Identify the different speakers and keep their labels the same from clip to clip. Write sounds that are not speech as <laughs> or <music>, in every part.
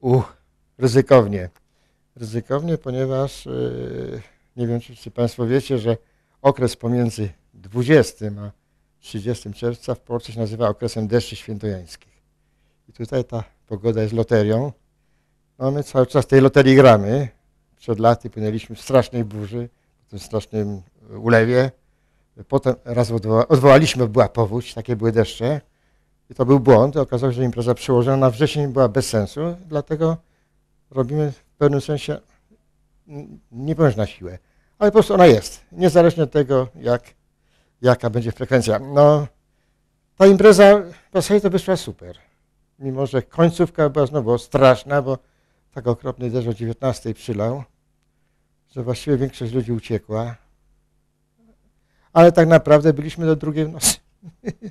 Speaker 1: U, ryzykownie. Ryzykownie, ponieważ yy, nie wiem, czy, czy Państwo wiecie, że okres pomiędzy 20 a 30 czerwca w Polsce się nazywa okresem deszczy świętojańskich. I tutaj ta pogoda jest loterią. No my cały czas tej loterii gramy. Przed laty płynęliśmy w strasznej burzy, w tym strasznym ulewie. Potem raz odwoła odwołaliśmy, była powódź, takie były deszcze. I to był błąd. Okazało się, że impreza przełożona na wrzesień była bez sensu, dlatego robimy w pewnym sensie, nie na siłę, ale po prostu ona jest, niezależnie od tego, jak, jaka będzie frekwencja. No, ta impreza w zasadzie to wyszła super, mimo że końcówka była znowu straszna, bo tak okropny deszcz o 19 przylał, że właściwie większość ludzi uciekła, ale tak naprawdę byliśmy do drugiej w nocy. <laughs>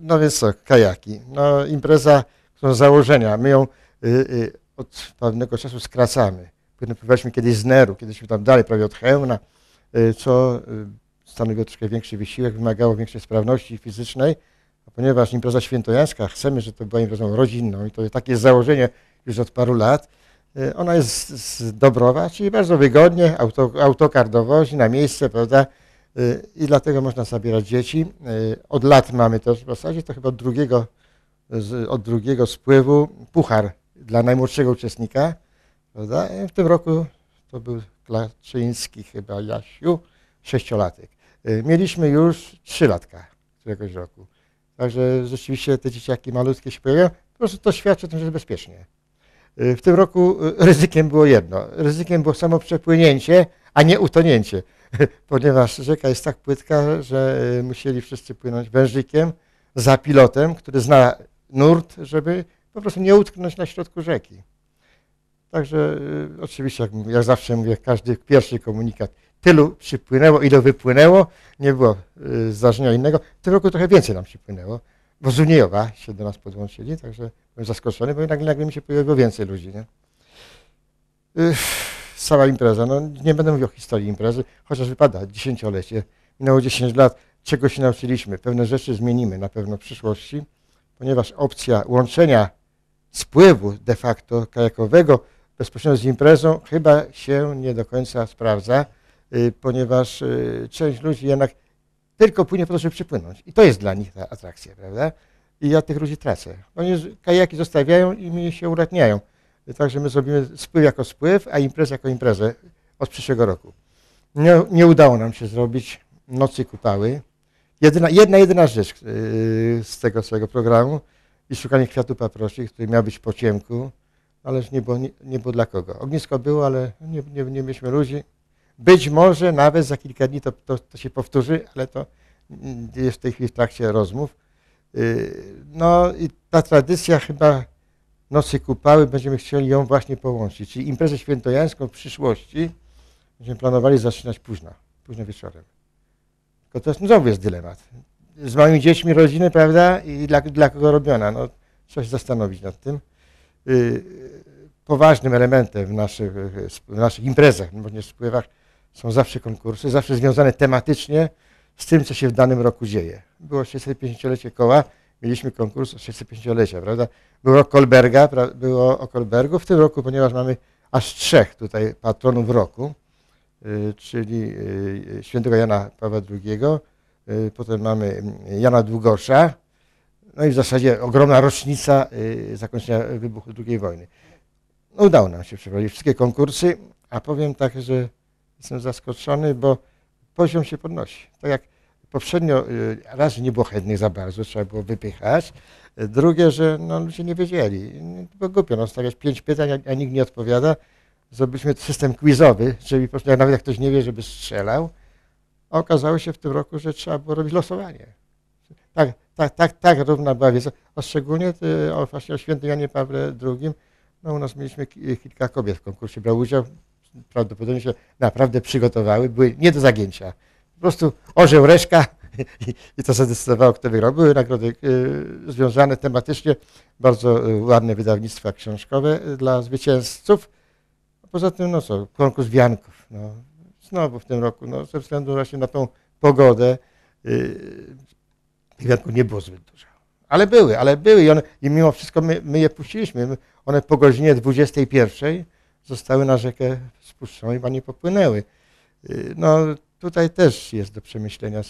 Speaker 1: No więc co, kajaki. No impreza, którą założenia, my ją y, y, od pewnego czasu skracamy. Pływaliśmy kiedyś z Neru, kiedyś tam dalej, prawie od Chełna, y, co stanowiło troszkę większy wysiłek, wymagało większej sprawności fizycznej, a ponieważ impreza świętojańska, chcemy, żeby to była imprezą rodzinną i to takie jest założenie już od paru lat, ona jest z Dobrowa, czyli bardzo wygodnie, auto, autokar dowozi na miejsce, prawda, i dlatego można zabierać dzieci. Od lat mamy też w zasadzie to chyba od drugiego, od drugiego spływu puchar dla najmłodszego uczestnika. Prawda? W tym roku to był Klaczyński chyba Jasiu, sześciolatek. Mieliśmy już trzylatka któregoś roku. Także rzeczywiście te dzieciaki malutkie się pojawiają. Po prostu to świadczy o tym, że jest bezpiecznie. W tym roku ryzykiem było jedno. Ryzykiem było samo przepłynięcie, a nie utonięcie. <laughs> ponieważ rzeka jest tak płytka, że e, musieli wszyscy płynąć wężykiem za pilotem, który zna nurt, żeby po prostu nie utknąć na środku rzeki. Także oczywiście, jak, jak zawsze mówię, każdy pierwszy komunikat, tylu przypłynęło, ile wypłynęło, nie było y, zdarzenia innego. W tym roku trochę więcej nam przypłynęło, bo z Uniejowa się do nas podłączyli, także byłem zaskoczony, bo nagle, mi się pojawiło więcej ludzi. Nie? cała impreza. No, nie będę mówił o historii imprezy, chociaż wypada dziesięciolecie. Minęło 10 lat, czego się nauczyliśmy. Pewne rzeczy zmienimy na pewno w przyszłości, ponieważ opcja łączenia spływu de facto kajakowego bezpośrednio z imprezą chyba się nie do końca sprawdza, y, ponieważ y, część ludzi jednak tylko płynie po to, żeby przypłynąć. I to jest dla nich ta atrakcja, prawda? I ja tych ludzi tracę. Oni kajaki zostawiają i mi się uratniają. Także my zrobimy spływ jako spływ, a imprezę jako imprezę od przyszłego roku. Nie, nie udało nam się zrobić nocy kupały. Jedyna, jedna, jedyna rzecz yy, z tego całego programu i szukanie kwiatu paproci, który miał być po ciemku, ale nie było, nie, nie było dla kogo. Ognisko było, ale nie, nie, nie mieliśmy ludzi. Być może nawet za kilka dni to, to, to się powtórzy, ale to jest w tej chwili w trakcie rozmów. Yy, no i ta tradycja chyba Nocy Kupały będziemy chcieli ją właśnie połączyć. Czyli imprezę świętojańską w przyszłości będziemy planowali zaczynać późno, późno wieczorem. Tylko to jest, no znowu jest dylemat. Z małymi dziećmi rodziny, prawda? I dla, dla kogo robiona? No, trzeba się zastanowić nad tym. Yy, poważnym elementem w naszych, w naszych imprezach, no nie spływach, są zawsze konkursy, zawsze związane tematycznie z tym, co się w danym roku dzieje. Było 650-lecie koła, mieliśmy konkurs o 650-lecia, prawda? Było Kolberga, było o Kolbergu. W tym roku, ponieważ mamy aż trzech tutaj patronów roku, y, czyli y, świętego Jana Pawła II, y, potem mamy Jana Długosza, no i w zasadzie ogromna rocznica zakończenia wybuchu II wojny. No, udało nam się przeprowadzić wszystkie konkursy, a powiem tak, że jestem zaskoczony, bo poziom się podnosi. Tak jak poprzednio raz nie było chętnych za bardzo, trzeba było wypychać, Drugie, że no, ludzie nie wiedzieli. Było głupio no, stawiać pięć pytań, a, a nikt nie odpowiada. Zrobiliśmy system quizowy, czyli po prostu nawet jak ktoś nie wie, żeby strzelał. A okazało się w tym roku, że trzeba było robić losowanie. Tak, tak, tak, tak równa była wiedza. A szczególnie ty, o, właśnie o świętym Janie Pawle II, no u nas mieliśmy kilka kobiet w konkursie, brały udział, prawdopodobnie się naprawdę przygotowały, były nie do zagięcia. Po prostu orzeł, reszka, <laughs> i to zadecydowało, kto wygrał. Były nagrody y, związane tematycznie, bardzo y, ładne wydawnictwa książkowe y, dla zwycięzców. Poza tym, no co, konkurs wianków. No, znowu w tym roku, no, ze względu właśnie na tą pogodę, tych wianków nie było zbyt dużo. Ale były, ale były i, one, i mimo wszystko my, my je puściliśmy. My- One po godzinie 21 zostały na rzekę spuszczone i panie popłynęły. Y, No tutaj też jest do przemyślenia,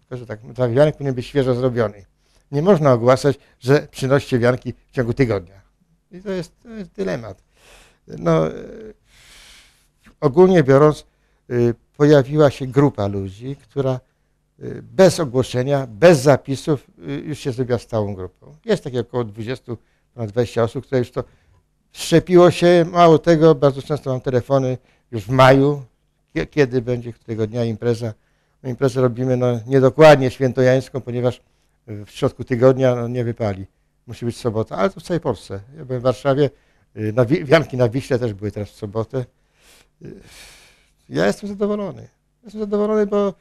Speaker 1: tylko że tak, dla wianek powinien być świeżo zrobiony. Nie można ogłaszać, że przynosicie wianki w ciągu tygodnia. I to jest, to jest dylemat. No, y, ogólnie biorąc, y, pojawiła się grupa ludzi, która bez ogłoszenia, bez zapisów już się zrobiła stałą grupą. Jest takie około 20, ponad 20 osób, które już to szczepiło się. Mało tego, bardzo często mam telefony już w maju, kie- kiedy będzie, którego dnia impreza. No, imprezę robimy no, niedokładnie świętojańską, ponieważ y, w środku tygodnia no, nie wypali. Musi być sobota, ale to w całej Polsce. Ja byłem w Warszawie, y, na, Wi- wianki na Wiśle też były teraz w sobotę. Y, Ja jestem zadowolony. Jestem zadowolony, bo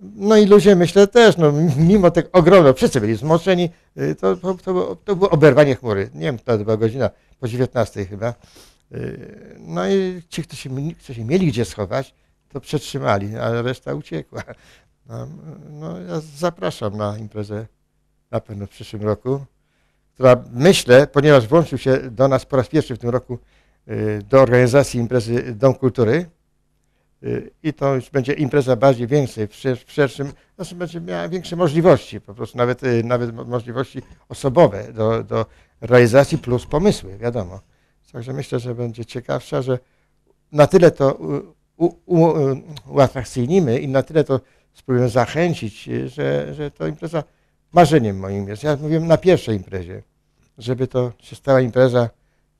Speaker 1: no i ludzie myślę też, no mimo tego ogromnego, wszyscy byli zmoczeni, y, to, to, to, to było oberwanie chmury. Nie wiem, to była godzina po 19 chyba. Y, No i ci, którzy którzy mieli gdzie schować, to przetrzymali, a reszta uciekła. No, no ja zapraszam na imprezę na pewno w przyszłym roku, która myślę, ponieważ włączył się do nas po raz pierwszy w tym roku y, do organizacji imprezy Dom Kultury, i to już będzie impreza bardziej większej, w szer- w szerszym, znaczy będzie miała większe możliwości, po prostu nawet, y, nawet mo- możliwości osobowe do, do realizacji plus pomysły, wiadomo. Także myślę, że będzie ciekawsza, że na tyle to u, uatrakcyjnimy i na tyle to spróbujemy zachęcić, y, że, że to impreza marzeniem moim jest. Ja mówiłem na pierwszej imprezie, żeby to się stała impreza,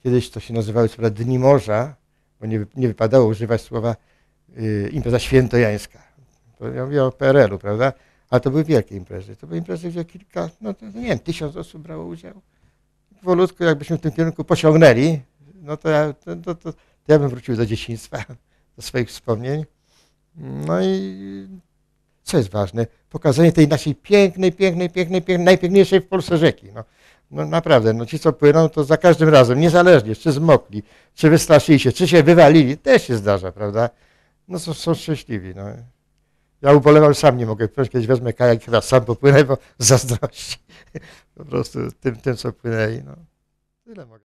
Speaker 1: kiedyś to się nazywały Dni Morza, bo nie, nie wypadało używać słowa y, impreza świętojańska. To Ja mówię o PRL-u, prawda? Ale to były wielkie imprezy. To były imprezy, gdzie kilka, no to, nie wiem, tysiąc osób brało udział. Powolutku, jakbyśmy w tym kierunku pociągnęli, no to ja, to, to, to, to ja bym wrócił do dzieciństwa, <laughs> do swoich wspomnień. No i co jest ważne? Pokazanie tej naszej pięknej, pięknej, pięknej, pięknej najpiękniejszej w Polsce rzeki. No, no naprawdę, no ci co płyną, to za każdym razem, niezależnie, czy zmokli, czy wystraszyli się, czy się wywalili, też się zdarza, prawda? No są, są szczęśliwi. No. Ja ubolewam, sam nie mogę płynąć, kiedyś wezmę kajak chyba sam popłynę, bo <laughs> zazdrości po prostu tym, tym co płynęli. No. Tyle mogę.